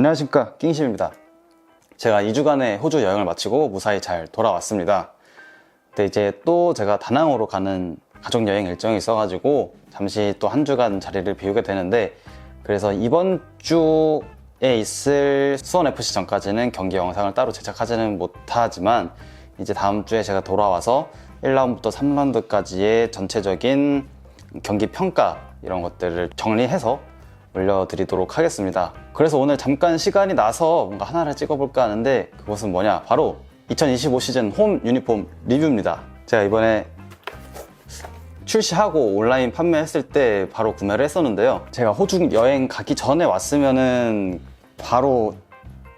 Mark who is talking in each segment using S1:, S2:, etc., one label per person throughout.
S1: 안녕하십니까. 낑심입니다. 제가 2주간의 호주 여행을 마치고 무사히 잘 돌아왔습니다. 근데 이제 또 제가 다낭으로 가는 가족 여행 일정이 있어가지고 잠시 또 한 주간 자리를 비우게 되는데 그래서 이번 주에 있을 수원FC 전까지는 경기 영상을 따로 제작하지는 못하지만 이제 다음 주에 제가 돌아와서 1라운드부터 3라운드까지의 전체적인 경기 평가 이런 것들을 정리해서 올려드리도록 하겠습니다. 그래서 오늘 잠깐 시간이 나서 뭔가 하나를 찍어볼까 하는데 그것은 뭐냐? 바로 2025 시즌 홈 유니폼 리뷰입니다. 제가 이번에 출시하고 온라인 판매했을 때 바로 구매를 했었는데요. 제가 호주 여행 가기 전에 왔으면은 바로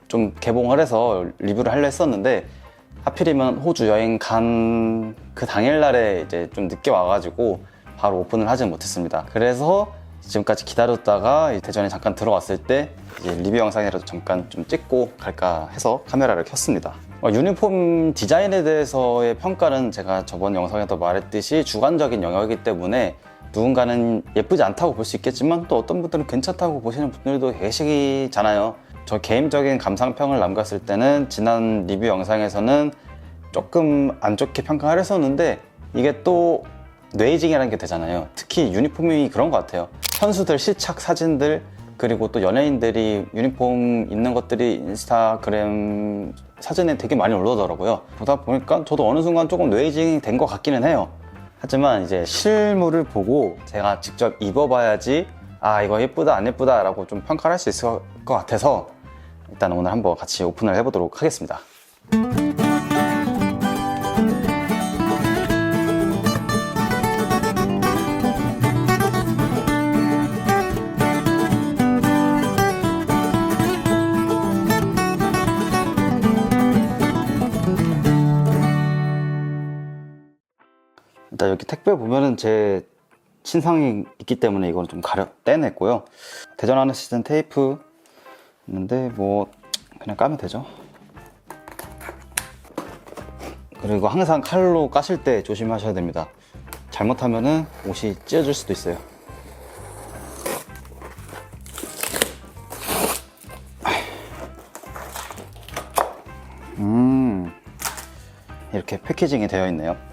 S1: 좀 개봉을 해서 리뷰를 하려 했었는데 하필이면 호주 여행 간 그 당일날에 이제 좀 늦게 와가지고 바로 오픈을 하지 못했습니다. 그래서 지금까지 기다렸다가 대전에 잠깐 들어왔을 때 리뷰 영상이라도 잠깐 좀 찍고 갈까 해서 카메라를 켰습니다. 어, 유니폼 디자인에 대해서의 평가는 제가 저번 영상에도 말했듯이 주관적인 영역이기 때문에 누군가는 예쁘지 않다고 볼 수 있겠지만 또 어떤 분들은 괜찮다고 보시는 분들도 계시잖아요. 저 개인적인 감상평을 남겼을 때는 지난 리뷰 영상에서는 조금 안 좋게 평가를 했었는데 이게 또 뇌이징이라는 게 되잖아요. 특히 유니폼이 그런 것 같아요. 선수들 실착 사진들 그리고 또 연예인들이 유니폼 입는 것들이 인스타그램 사진에 되게 많이 올라오더라고요. 보다 보니까 저도 어느 순간 조금 뇌이징이 된 것 같기는 해요. 하지만 이제 실물을 보고 제가 직접 입어봐야지 아 이거 예쁘다 안 예쁘다 라고 좀 평가를 할 수 있을 것 같아서 일단 오늘 한번 같이 오픈을 해보도록 하겠습니다. 일단 여기 택배 보면은 제 신상이 있기 때문에 이거는 좀 가려 떼냈고요. 대전 하는 시즌 테이프 있는데 뭐 그냥 까면 되죠. 그리고 항상 칼로 까실 때 조심하셔야 됩니다. 잘못하면은 옷이 찢어질 수도 있어요. 음, 이렇게 패키징이 되어 있네요.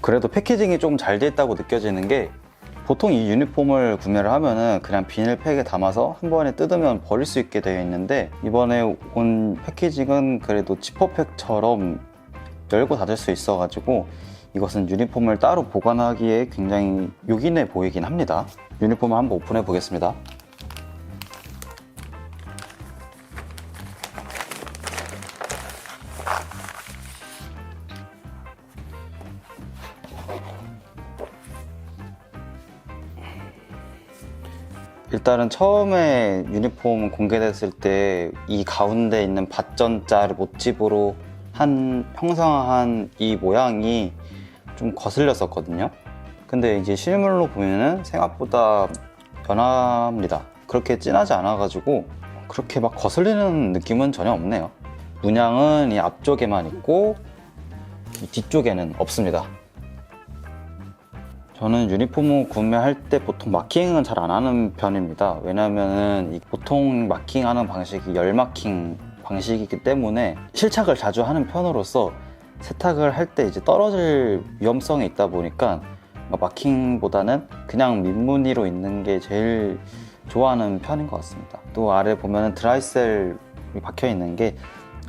S1: 그래도 패키징이 조금 잘 돼 있다고 느껴지는 게 보통 이 유니폼을 구매를 하면은 그냥 비닐팩에 담아서 한 번에 뜯으면 버릴 수 있게 되어 있는데 이번에 온 패키징은 그래도 지퍼팩처럼 열고 닫을 수 있어 가지고 이것은 유니폼을 따로 보관하기에 굉장히 요긴해 보이긴 합니다. 유니폼을 한번 오픈해 보겠습니다. 일단은 처음에 유니폼 공개됐을 때 이 가운데 있는 밧전자를 모티브로 한 형상한 이 모양이 좀 거슬렸었거든요. 근데 이제 실물로 보면은 생각보다 연합니다. 그렇게 진하지 않아가지고 그렇게 막 거슬리는 느낌은 전혀 없네요. 문양은 이 앞쪽에만 있고 이 뒤쪽에는 없습니다. 저는 유니폼을 구매할 때 보통 마킹은 잘 안 하는 편입니다. 왜냐면은 이 보통 마킹하는 방식이 열 마킹 방식이기 때문에 실착을 자주 하는 편으로서 세탁을 할 때 이제 떨어질 위험성이 있다 보니까 마킹보다는 그냥 민무늬로 있는 게 제일 좋아하는 편인 것 같습니다. 또 아래 보면은 드라이셀이 박혀 있는 게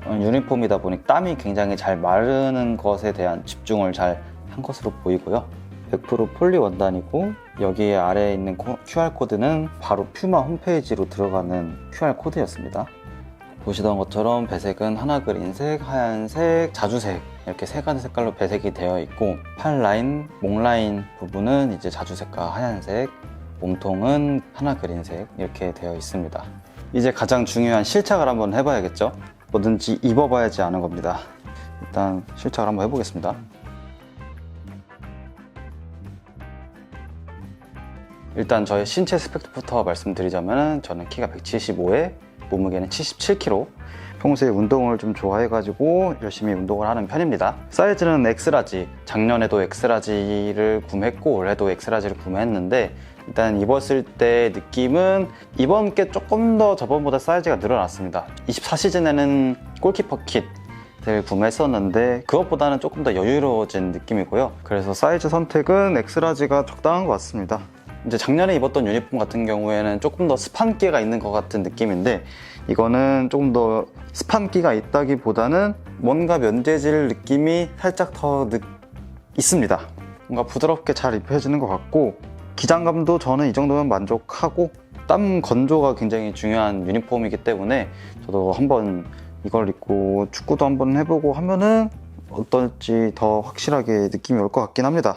S1: 유니폼이다 보니 땀이 굉장히 잘 마르는 것에 대한 집중을 잘 한 것으로 보이고요. 100% 폴리 원단이고 여기 아래에 있는 QR코드는 바로 퓨마 홈페이지로 들어가는 QR코드였습니다. 보시던 것처럼 배색은 하나 그린색, 하얀색, 자주색 이렇게 세 가지 색깔로 배색이 되어 있고 팔 라인, 목 라인 부분은 이제 자주색과 하얀색, 몸통은 하나 그린색 이렇게 되어 있습니다. 이제 가장 중요한 실착을 한번 해봐야겠죠? 뭐든지 입어봐야지 아는 겁니다. 일단 실착을 한번 해보겠습니다. 일단 저의 신체 스펙부터 말씀드리자면 저는 키가 175에 몸무게는 77kg 평소에 운동을 좀 좋아해가지고 열심히 운동을 하는 편입니다 사이즈는 엑스라지 작년에도 엑스라지를 구매했고 올해도 엑스라지를 구매했는데 일단 입었을 때 느낌은 이번 게 조금 더 저번보다 사이즈가 늘어났습니다. 24시즌에는 골키퍼 킷을 구매했었는데 그것보다는 조금 더 여유로워진 느낌이고요. 그래서 사이즈 선택은 엑스라지가 적당한 것 같습니다. 이제 작년에 입었던 유니폼 같은 경우에는 조금 더 스판기가 있는 것 같은 느낌인데 이거는 조금 더 스판기가 있다기보다는 뭔가 면재질 느낌이 살짝 더 느- 있습니다. 뭔가 부드럽게 잘 입혀지는 것 같고 기장감도 저는 이 정도면 만족하고 땀 건조가 굉장히 중요한 유니폼이기 때문에 저도 한번 이걸 입고 축구도 한번 해보고 하면은 어떨지 더 확실하게 느낌이 올 것 같긴 합니다.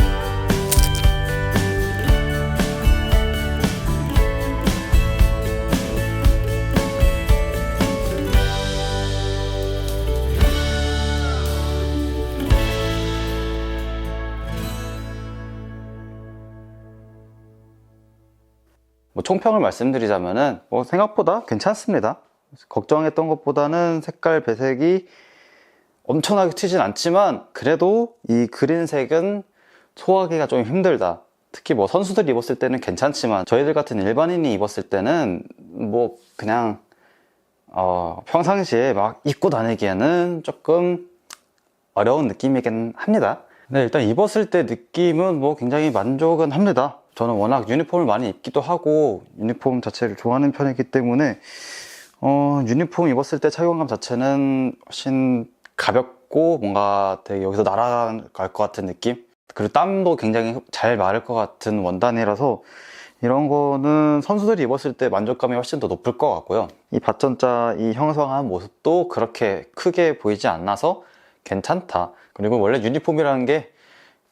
S1: 뭐 총평을 말씀드리자면은 뭐 생각보다 괜찮습니다. 걱정했던 것보다는 색깔 배색이 엄청나게 튀진 않지만 그래도 이 그린색은 소화하기가 좀 힘들다. 특히 뭐 선수들이 입었을 때는 괜찮지만 저희들 같은 일반인이 입었을 때는 뭐 그냥 어, 평상시에 막 입고 다니기에는 조금 어려운 느낌이긴 합니다. 네, 일단 입었을 때 느낌은 뭐 굉장히 만족은 합니다. 저는 워낙 유니폼을 많이 입기도 하고 유니폼 자체를 좋아하는 편이기 때문에 어, 유니폼 입었을 때 착용감 자체는 훨씬 가볍고 뭔가 되게 여기서 날아갈 것 같은 느낌? 그리고 땀도 굉장히 잘 마를 것 같은 원단이라서 이런 거는 선수들이 입었을 때 만족감이 훨씬 더 높을 것 같고요. 이 받전자 이 형성한 모습도 그렇게 크게 보이지 않아서 괜찮다. 그리고 원래 유니폼이라는 게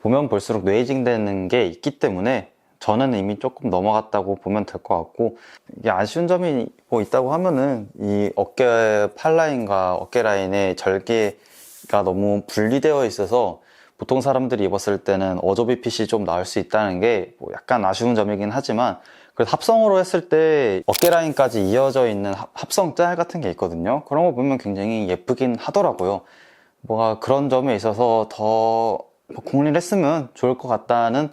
S1: 보면 볼수록 뇌이징 되는 게 있기 때문에 저는 이미 조금 넘어갔다고 보면 될 것 같고 이게 아쉬운 점이 뭐 있다고 하면은 이 어깨 팔라인과 어깨 라인의 절개가 너무 분리되어 있어서 보통 사람들이 입었을 때는 어조비 핏이 좀 나올 수 있다는 게 뭐 약간 아쉬운 점이긴 하지만 그래도 합성으로 했을 때 어깨 라인까지 이어져 있는 합- 합성 짤 같은 게 있거든요. 그런 거 보면 굉장히 예쁘긴 하더라고요. 뭐가 그런 점에 있어서 더 공리를 했으면 좋을 것 같다는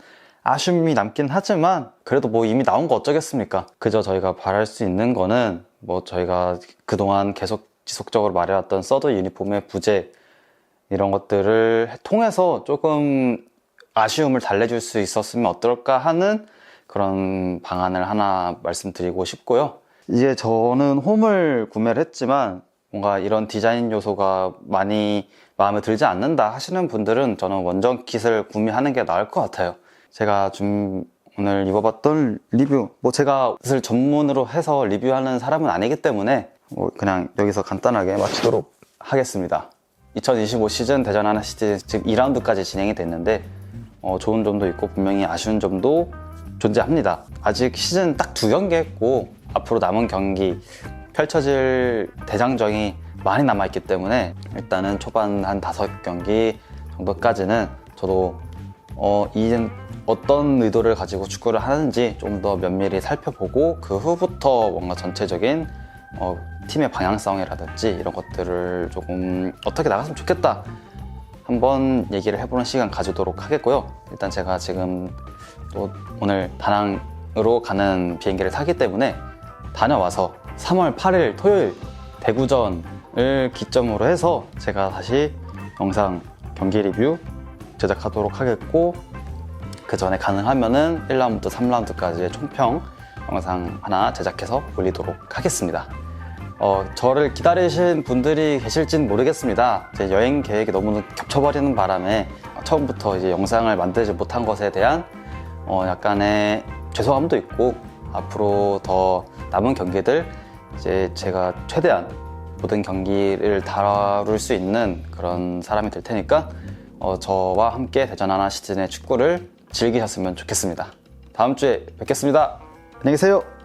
S1: 아쉬움이 남긴 하지만 그래도 뭐 이미 나온 거 어쩌겠습니까? 그저 저희가 바랄 수 있는 거는 뭐 저희가 그동안 계속 지속적으로 말해왔던 서드 유니폼의 부재 이런 것들을 통해서 조금 아쉬움을 달래줄 수 있었으면 어떨까 하는 그런 방안을 하나 말씀드리고 싶고요. 이제 저는 홈을 구매를 했지만 뭔가 이런 디자인 요소가 많이 마음에 들지 않는다 하시는 분들은 저는 원정 킷을 구매하는 게 나을 것 같아요. 제가 좀 오늘 입어봤던 리뷰, 뭐 제가 옷을 전문으로 해서 리뷰하는 사람은 아니기 때문에 뭐 그냥 여기서 간단하게 마치도록 하겠습니다. 2025 시즌 대전 하나 시즌 지금 2라운드까지 진행이 됐는데 어, 좋은 점도 있고 분명히 아쉬운 점도 존재합니다. 아직 시즌 딱 두 경기 했고 앞으로 남은 경기 펼쳐질 대장정이 많이 남아있기 때문에 일단은 초반 한 다섯 경기 정도까지는 저도 어, 이젠 어떤 의도를 가지고 축구를 하는지 좀 더 면밀히 살펴보고 그 후부터 뭔가 전체적인 어, 팀의 방향성이라든지 이런 것들을 조금 어떻게 나갔으면 좋겠다 한번 얘기를 해보는 시간 가지도록 하겠고요. 일단 제가 지금 또 오늘 다낭으로 가는 비행기를 타기 때문에 다녀와서 3월 8일 토요일 대구전을 기점으로 해서 제가 다시 영상 경기 리뷰 제작하도록 하겠고 그 전에 가능하면은 1라운드, 3라운드까지의 총평 영상 하나 제작해서 올리도록 하겠습니다. 어, 저를 기다리신 분들이 계실진 모르겠습니다. 제 여행 계획이 너무 겹쳐버리는 바람에 처음부터 이제 영상을 만들지 못한 것에 대한 어, 약간의 죄송함도 있고 앞으로 더 남은 경기들 이제 제가 최대한 모든 경기를 다룰 수 있는 그런 사람이 될 테니까 어, 저와 함께 대전 하나 시즌의 축구를 즐기셨으면 좋겠습니다. 다음 주에 뵙겠습니다. 안녕히 계세요.